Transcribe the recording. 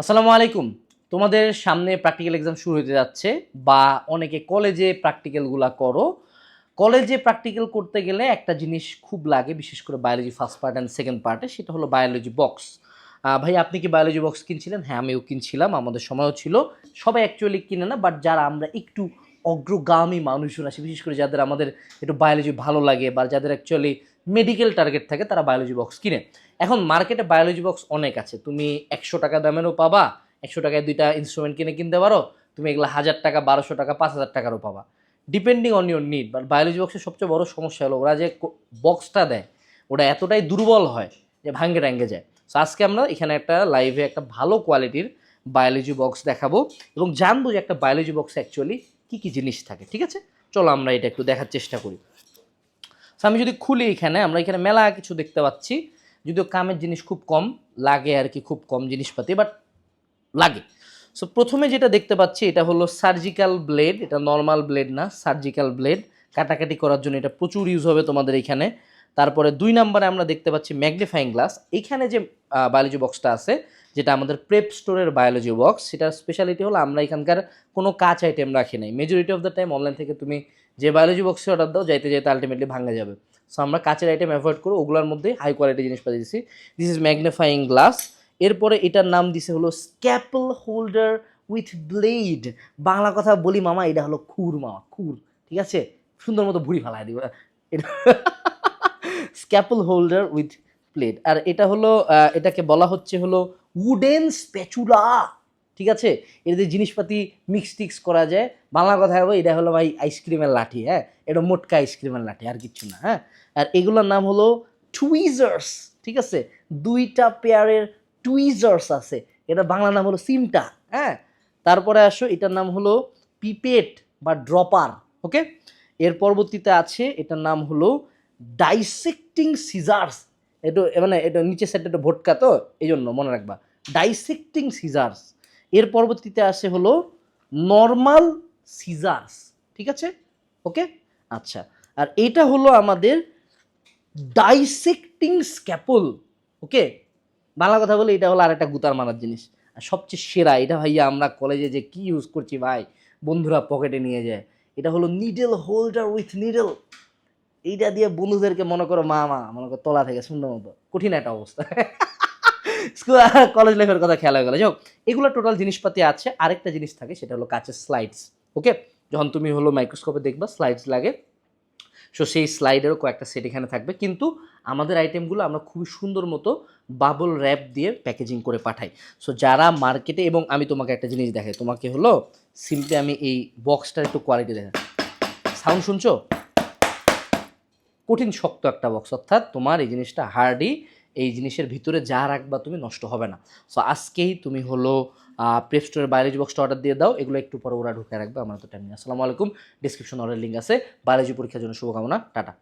আসসালামু আলাইকুম। তোমাদের সামনে প্র্যাকটিক্যাল এক্সাম শুরু হতে যাচ্ছে বা অনেকে কলেজে প্র্যাকটিক্যালগুলো করো। কলেজে প্র্যাকটিক্যাল করতে গেলে একটা জিনিস খুব লাগে, বিশেষ করে biology first part and second পার্টে সেটা হলো বায়োলজি বক্স ভাই, আপনি কি বায়োলজি বক্স কিনছিলেন? হ্যাঁ আমিও কিনছিলাম, আমাদের সময়ও ছিল। সবাই অ্যাকচুয়ালি কিনে না বাট যারা আমরা একটু অগ্রগামী মানুষজন আছে, বিশেষ করে যাদের আমাদের একটু বায়োলজি ভালো লাগে বা যাদের অ্যাকচুয়ালি মেডিকেল টার্গেট থাকে, তারা বায়োলজি বক্স কিনে। এখন মার্কেটে বায়োলজি বক্স অনেক আছে। তুমি একশো টাকা দামেরও পাবা, একশো টাকায় দুইটা ইনস্ট্রুমেন্ট কিনে কিনতে পারো, তুমি এগুলো হাজার টাকা, বারোশো টাকা, পাঁচ হাজার টাকারও পাবা। Depending on your need but biology বক্সের সবচেয়ে বড় সমস্যা হলো, ওরা যে বক্সটা দেয়, ওটা এতটাই দুর্বল হয় যে ভাঙ্গে টাঙ্গে যায়। সো আজকে আমরা এখানে একটা লাইভে একটা ভালো কোয়ালিটির বায়োলজি বক্স দেখাবো এবং জানব যে একটা বায়োলজি বক্সে অ্যাকচুয়ালি কী কী জিনিস থাকে, ঠিক আছে? চলো আমরা এটা একটু দেখার চেষ্টা করি। সো আমি যদি খুলি এখানে, আমরা এখানে মেলা কিছু দেখতে পাচ্ছি। যদিও কামের জিনিস খুব কম, লাগে আর কি খুব কম জিনিসপাতি বাট লাগে। সো প্রথমে যেটা দেখতে পাচ্ছি, এটা হলো সার্জিক্যাল ব্লেড এটা নর্মাল ব্লেড না সার্জিক্যাল ব্লেড কাটাকাটি করার জন্য এটা প্রচুর ইউজ হবে তোমাদের এখানে। তারপরে দুই নম্বরে আমরা দেখতে পাচ্ছি ম্যাগনিফাইং গ্লাস এখানে যে বায়োলজি বক্সটা আছে যেটা আমাদের প্রেপ স্টোরের বায়োলজি বক্স সেটার স্পেশালিটি হলো আমরা এখানকার কোনো কাঁচ আইটেম রাখি নাই। Majority of the time online থেকে তুমি যে বায়োলজি বক্সে অর্ডার দাও, যাইতে যাইতে আলটিমেটলি ভাঙা যাবে। সো আমরা কাঁচের আইটেম অ্যাভয়েড করো ওগুলোর মধ্যে হাই কোয়ালিটি জিনিস দিচ্ছি দিস ইজ ম্যাগনিফাইং গ্লাস এরপরে এটার নাম দিছে হলো scalpel holder with blade Bangla কথা বলি মামা, এটা হলো খুর মামা, খুর, ঠিক আছে? সুন্দর মতো ভুড়ি ফালাই দিব। স্ক্যাপল হোল্ডার উইথ প্লেট আর এটা হলো এটাকে বলা হচ্ছে হলো উডেন স্প্যাচুলা ঠিক আছে? যে জিনিসপাতি মিক্স টিক্স করা যায়। বাংলা কথা হবে, এটা হলো ভাই আইসক্রিমের লাঠি হ্যাঁ? এটা মোটকা আইসক্রিমের লাঠি, আর কিচ্ছু না হ্যাঁ? আর এগুলোর নাম হলো টুইজার্স ঠিক আছে? দুইটা পেয়ারের টুইজার্স আছে। এটা বাংলা নাম হলো সিমটা হ্যাঁ? তারপরে আসো, এটার নাম হলো পিপেট বা ড্রপার ওকে এর পরবর্তীতে আছে, এটার নাম হলো ডাইসেক্টিং সিজার্স একটু মানে এটা নিচের সাইডটা একটু ভোটকা তো এই জন্য মনে রাখবা। ডাইসেক্টিং সিজার্স এর পরবর্তীতে আসে হলো নর্মাল সিজার্স ঠিক আছে? ওকে আচ্ছা। আর এটা হলো আমাদের ডাইসেক্টিং স্ক্যাপল ওকে বাংলা কথা বলে এটা হলো আর একটা গুতার মারার জিনিস। আর সবচেয়ে সেরা এটা ভাইয়া আমরা কলেজে যে কি ইউজ করছি ভাই, বন্ধুরা পকেটে নিয়ে যায়। এটা হলো নিডল হোল্ডার উইথ নিডল এইটা দিয়ে বন্ধুদেরকে মনে করো, মা মা, মনে করো, তলা থেকে সুন্দর মতো, কঠিন একটা অবস্থা। স্কুল কলেজ লাইফের কথা খেয়াল হয়ে গেল। যাই এগুলো টোটাল জিনিসপাতি আছে। আরেকটা জিনিস থাকে, সেটা হলো কাচের স্লাইডস ওকে যখন তুমি হলো মাইক্রোস্কোপে দেখবা স্লাইডস লাগে। সো সেই স্লাইডেরও কয়েকটা সেট এখানে থাকবে। কিন্তু আমাদের আইটেমগুলো আমরা খুবই সুন্দর মতো বাবল র্যাপ দিয়ে প্যাকেজিং করে পাঠাই। সো যারা মার্কেটে এবং আমি তোমাকে একটা জিনিস দেখাই। তোমাকে হলো সিম্পলি আমি এই বক্সটার একটু কোয়ালিটি দেখাই। সাউন্ড শুনছো? কঠিন, শক্ত একটা বক্স অর্থাৎ তোমার এই জিনিসটা হার্ডই এই জিনিসের ভিতরে যা রাখবা তুমি নষ্ট হবে না। সো আজকেই তুমি হলো প্রেপ স্টোরের বায়োলজি বক্সটা অর্ডার দিয়ে দাও, এগুলো একটু পরে ওরা ঢুকে রাখবে, আমার তো টাইম নেই। আসসালামু আলাইকুম ডিসক্রিপশন অর্ডার লিঙ্ক আছে। বায়োলজি পরীক্ষার জন্য শুভকামনা, টাটা।